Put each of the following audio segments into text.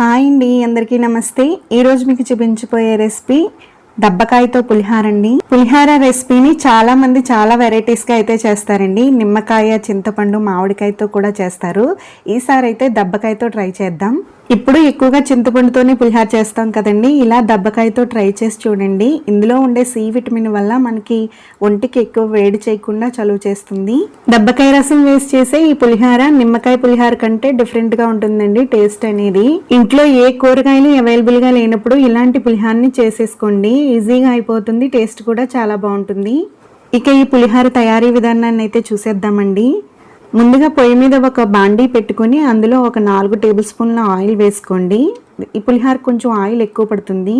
Hi అండి అందరికీ నమస్తే. ఈరోజు మీకు చూపించిపోయే రెసిపీ దబ్బకాయతో పులిహార అండి. పులిహార రెసిపీని చాలా మంది చాలా వెరైటీస్గా అయితే చేస్తారండి. నిమ్మకాయ చింతపండు మామిడికాయతో కూడా చేస్తారు. ఈసారి అయితే దబ్బకాయతో ట్రై చేద్దాం. ఇప్పుడు ఎక్కువగా చింతపండుతోనే పులిహార చేస్తాం కదండి. ఇలా దబ్బకాయతో ట్రై చేసి చూడండి. ఇందులో ఉండే సి విటమిన్ వల్ల మనకి ఒంటికి ఎక్కువ వేడి చేయకుండా చలువ చేస్తుంది. దబ్బకాయ రసం వేసి చేసే ఈ పులిహార నిమ్మకాయ పులిహార కంటే డిఫరెంట్గా ఉంటుందండి టేస్ట్ అనేది. ఇంట్లో ఏ కూరగాయలు అవైలబుల్గా లేనప్పుడు ఇలాంటి పులిహారని చేసేసుకోండి. ఈజీగా అయిపోతుంది టేస్ట్ కూడా చాలా బాగుంటుంది. ఇక ఈ పులిహార తయారీ విధానాన్ని అయితే చూసేద్దామండి. ముందుగా పొయ్యి మీద ఒక బాండీ పెట్టుకొని అందులో ఒక నాలుగు టేబుల్ స్పూన్ల ఆయిల్ వేసుకోండి. ఈ పులిహార కొంచెం ఆయిల్ ఎక్కువ పడుతుంది.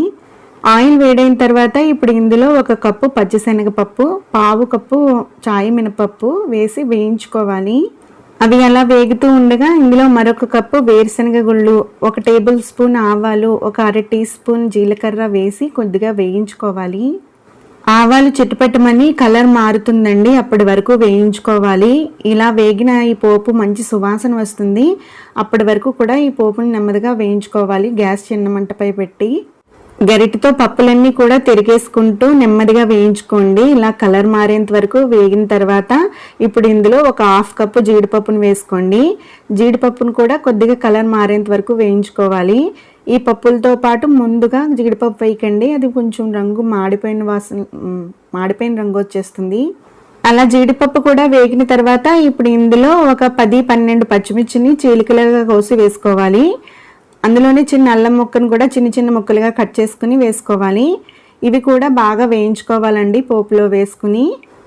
ఆయిల్ వేడైన తర్వాత ఇప్పుడు ఇందులో ఒక కప్పు పచ్చిశనగపప్పు పావు కప్పు చాయ్ మినపప్పు వేసి వేయించుకోవాలి. అవి అలా వేగుతూ ఉండగా ఇందులో మరొక కప్పు వేరుశనగ గుళ్ళు ఒక టేబుల్ స్పూన్ ఆవాలు ఒక అర టీ స్పూన్ జీలకర్ర వేసి కొద్దిగా వేయించుకోవాలి. ఆవాలు చిట్టుపెట్టమని కలర్ మారుతుందండి. అప్పటి వరకు వేయించుకోవాలి. ఇలా వేగిన ఈ పోపు మంచి సువాసన వస్తుంది. అప్పటి వరకు కూడా ఈ పోపుని నెమ్మదిగా వేయించుకోవాలి. గ్యాస్ చిన్న మంటపై పెట్టి గరిటతో పప్పులన్నీ కూడా తిరిగేసుకుంటూ నెమ్మదిగా వేయించుకోండి. ఇలా కలర్ మారేంత వరకు వేగిన తర్వాత ఇప్పుడు ఇందులో ఒక హాఫ్ కప్పు జీడిపప్పును వేసుకోండి. జీడిపప్పును కూడా కొద్దిగా కలర్ మారేంత వరకు వేయించుకోవాలి. ఈ పప్పులతో పాటు ముందుగా జీడిపప్పు వేయకండి. అది కొంచెం రంగు మాడిపోయిన వాసన మాడిపోయిన రంగు వచ్చేస్తుంది. అలా జీడిపప్పు కూడా వేగిన తర్వాత ఇప్పుడు ఇందులో ఒక పది పన్నెండు పచ్చిమిర్చిని చీలికలుగా కోసి వేసుకోవాలి. అందులోనే చిన్న అల్లం ముక్కను కూడా చిన్న చిన్న ముక్కలుగా కట్ చేసుకుని వేసుకోవాలి. ఇవి కూడా బాగా వేయించుకోవాలండి పోపులో వేసుకుని.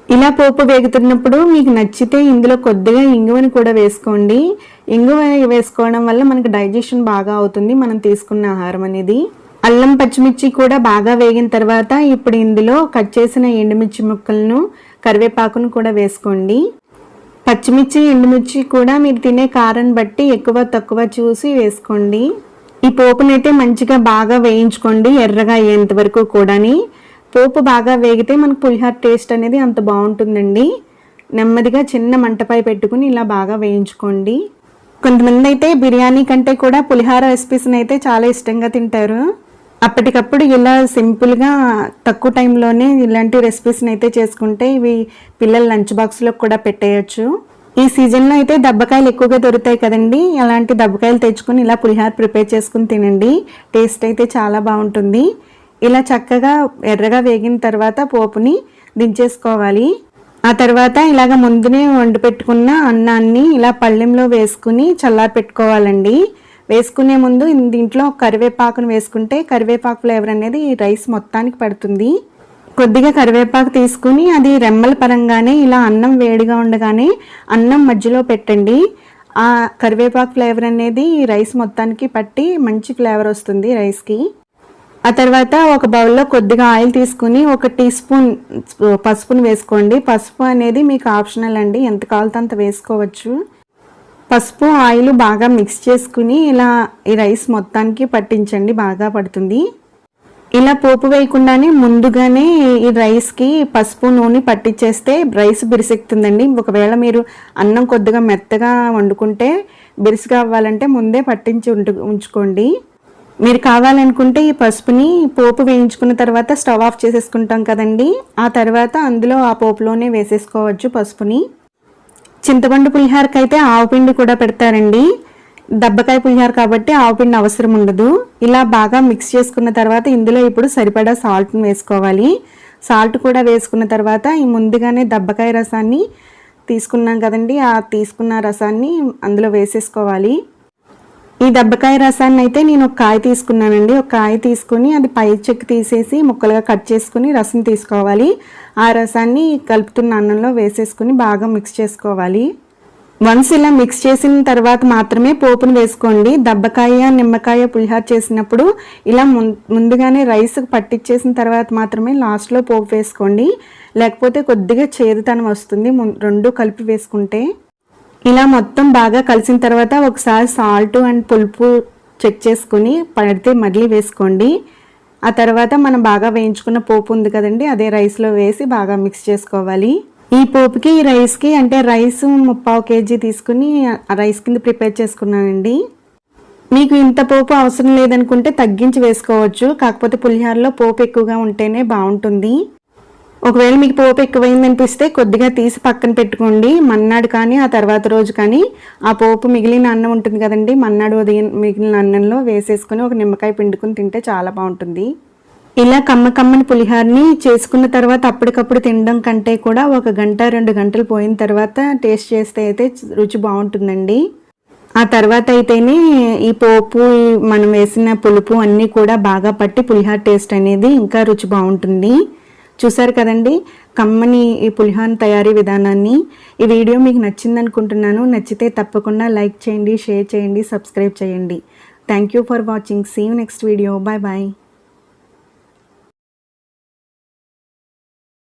ఇలా పోపు వేగుతున్నప్పుడు మీకు నచ్చితే ఇందులో కొద్దిగా ఇంగువని కూడా వేసుకోండి. ఇంగువ వేసుకోవడం వల్ల మనకు డైజెషన్ బాగా అవుతుంది మనం తీసుకున్న ఆహారం అనేది. అల్లం పచ్చిమిర్చి కూడా బాగా వేగిన తర్వాత ఇప్పుడు ఇందులో కట్ చేసిన ఎండుమిర్చి ముక్కలను కరివేపాకును కూడా వేసుకోండి. పచ్చిమిర్చి ఎండుమిర్చి కూడా మీరు తినే కారం బట్టి ఎక్కువ తక్కువ చూసి వేసుకోండి. ఈ పోపునైతే మంచిగా బాగా వేయించుకోండి ఎర్రగా అయ్యేంత వరకు కూడాని. పోపు బాగా వేగితే మనకు పులిహార టేస్ట్ అనేది అంత బాగుంటుందండి. నెమ్మదిగా చిన్న మంటపై పెట్టుకుని ఇలా బాగా వేయించుకోండి. కొంతమంది అయితే బిర్యానీ కంటే కూడా పులిహార రెసిపీస్ని అయితే చాలా ఇష్టంగా తింటారు. అప్పటికప్పుడు ఇలా సింపుల్గా తక్కువ టైంలోనే ఇలాంటి రెసిపీస్ని అయితే చేసుకుంటే ఇవి పిల్లల లంచ్ బాక్స్లో కూడా పెట్టేయచ్చు. ఈ సీజన్లో అయితే దబ్బకాయలు ఎక్కువగా దొరుకుతాయి కదండి. అలాంటి దబ్బకాయలు తెచ్చుకుని ఇలా పులిహార ప్రిపేర్ చేసుకుని తినండి. టేస్ట్ అయితే చాలా బాగుంటుంది. ఇలా చక్కగా ఎర్రగా వేగిన తర్వాత పోపుని దించేసుకోవాలి. ఆ తర్వాత ఇలాగ ముందునే వండి పెట్టుకున్న అన్నాన్ని ఇలా పళ్ళెంలో వేసుకుని చల్లారి పెట్టుకోవాలండి. వేసుకునే ముందు దీంట్లో కరివేపాకును వేసుకుంటే కరివేపాకు ఫ్లేవర్ అనేది రైస్ మొత్తానికి పడుతుంది. కొద్దిగా కరివేపాకు తీసుకుని అది రెమ్మల పరంగానే ఇలా అన్నం వేడిగా ఉండగానే అన్నం మధ్యలో పెట్టండి. ఆ కరివేపాకు ఫ్లేవర్ అనేది రైస్ మొత్తానికి పట్టి మంచి ఫ్లేవర్ వస్తుంది రైస్కి. ఆ తర్వాత ఒక బౌల్లో కొద్దిగా ఆయిల్ తీసుకుని ఒక టీ స్పూన్ పసుపును వేసుకోండి. పసుపు అనేది మీకు ఆప్షనల్ అండి. ఎంత కావాలంత అంత వేసుకోవచ్చు. పసుపు ఆయిల్ బాగా మిక్స్ చేసుకుని ఇలా ఈ రైస్ మొత్తానికి పట్టించండి బాగా పడుతుంది. ఇలా పోపు వేయకుండానే ముందుగానే ఈ రైస్కి పసుపు నూనె పట్టించేస్తే రైస్ బిరిసెక్కుతుందండి. ఒకవేళ మీరు అన్నం కొద్దిగా మెత్తగా వండుకుంటే బిరుసుగా అవ్వాలంటే ముందే పట్టించి ఉంచుకోండి. మీరు కావాలనుకుంటే ఈ పసుపుని పోపు వేయించుకున్న తర్వాత స్టవ్ ఆఫ్ చేసేసుకుంటాం కదండి. ఆ తర్వాత అందులో ఆ పోపులోనే వేసేసుకోవచ్చు పసుపుని. చింతపండు పులిహారకి అయితే ఆవు పిండి కూడా పెడతారండి. దబ్బకాయ పులిహార కాబట్టి ఆవు పిండి అవసరం ఉండదు. ఇలా బాగా మిక్స్ చేసుకున్న తర్వాత ఇందులో ఇప్పుడు సరిపడా సాల్ట్ని వేసుకోవాలి. సాల్ట్ కూడా వేసుకున్న తర్వాత ఈ ముందుగానే దబ్బకాయ రసాన్ని తీసుకున్నాం కదండి. ఆ తీసుకున్న రసాన్ని అందులో వేసేసుకోవాలి. ఈ దెబ్బకాయ రసాన్ని అయితే నేను ఒక కాయ తీసుకున్నానండి. ఒక కాయ తీసుకుని అది పై చెక్కు తీసేసి ముక్కలుగా కట్ చేసుకుని రసం తీసుకోవాలి. ఆ రసాన్ని కలుపుతున్న అన్నంలో వేసేసుకుని బాగా మిక్స్ చేసుకోవాలి. వన్స్ ఇలా మిక్స్ చేసిన తర్వాత మాత్రమే పోపును వేసుకోండి. దబ్బకాయ నిమ్మకాయ పులిహార చేసినప్పుడు ఇలా ముందుగానే రైస్ పట్టించేసిన తర్వాత మాత్రమే లాస్ట్లో పోపు వేసుకోండి. లేకపోతే కొద్దిగా చేదుతనం వస్తుంది. ముం- రెండు కలిపి వేసుకుంటే. ఇలా మొత్తం బాగా కలిసిన తర్వాత ఒకసారి సాల్ట్ అండ్ పులుపు చెక్ చేసుకుని పడితే మళ్ళీ వేసుకోండి. ఆ తర్వాత మనం బాగా వేయించుకున్న పోపు ఉంది కదండి అదే రైస్లో వేసి బాగా మిక్స్ చేసుకోవాలి. ఈ పోపుకి ఈ రైస్కి అంటే రైస్ ముప్పావు కేజీ తీసుకుని రైస్ కింద ప్రిపేర్ చేసుకున్నానండి. మీకు ఇంత పోపు అవసరం లేదనుకుంటే తగ్గించి వేసుకోవచ్చు కాకపోతే పులిహారలో పోపు ఎక్కువగా ఉంటేనే బాగుంటుంది. ఒకవేళ మీకు పోపు ఎక్కువైంది అనిపిస్తే కొద్దిగా తీసి పక్కన పెట్టుకోండి. మన్నాడు కానీ ఆ తర్వాత రోజు కానీ ఆ పోపు మిగిలిన అన్నం ఉంటుంది కదండి మన్నాడు ఉదయం మిగిలిన అన్నంలో వేసేసుకొని ఒక నిమ్మకాయ పిండుకొని తింటే చాలా బాగుంటుంది. ఇలా కమ్మ కమ్మని పులిహోరని చేసుకున్న తర్వాత అప్పటికప్పుడు తినడం కంటే కూడా ఒక గంట రెండు గంటలు పోయిన తర్వాత టేస్ట్ చేస్తే అయితే రుచి బాగుంటుందండి. ఆ తర్వాత అయితేనే ఈ పోపు మనం వేసిన పులుపు అన్నీ కూడా బాగా పట్టి పులిహార టేస్ట్ అనేది ఇంకా రుచి బాగుంటుంది. చూసారు కదండి? కమ్మని ఈ పులిహాన్ తయారీ విధానాన్ని. ఈ వీడియో మీకు నచ్చింది అనుకుంటున్నాను నచ్చితే తప్పకుండా లైక్ చేయండి షేర్ చేయండి సబ్స్క్రైబ్ చేయండి. Thank you for watching see you next video bye bye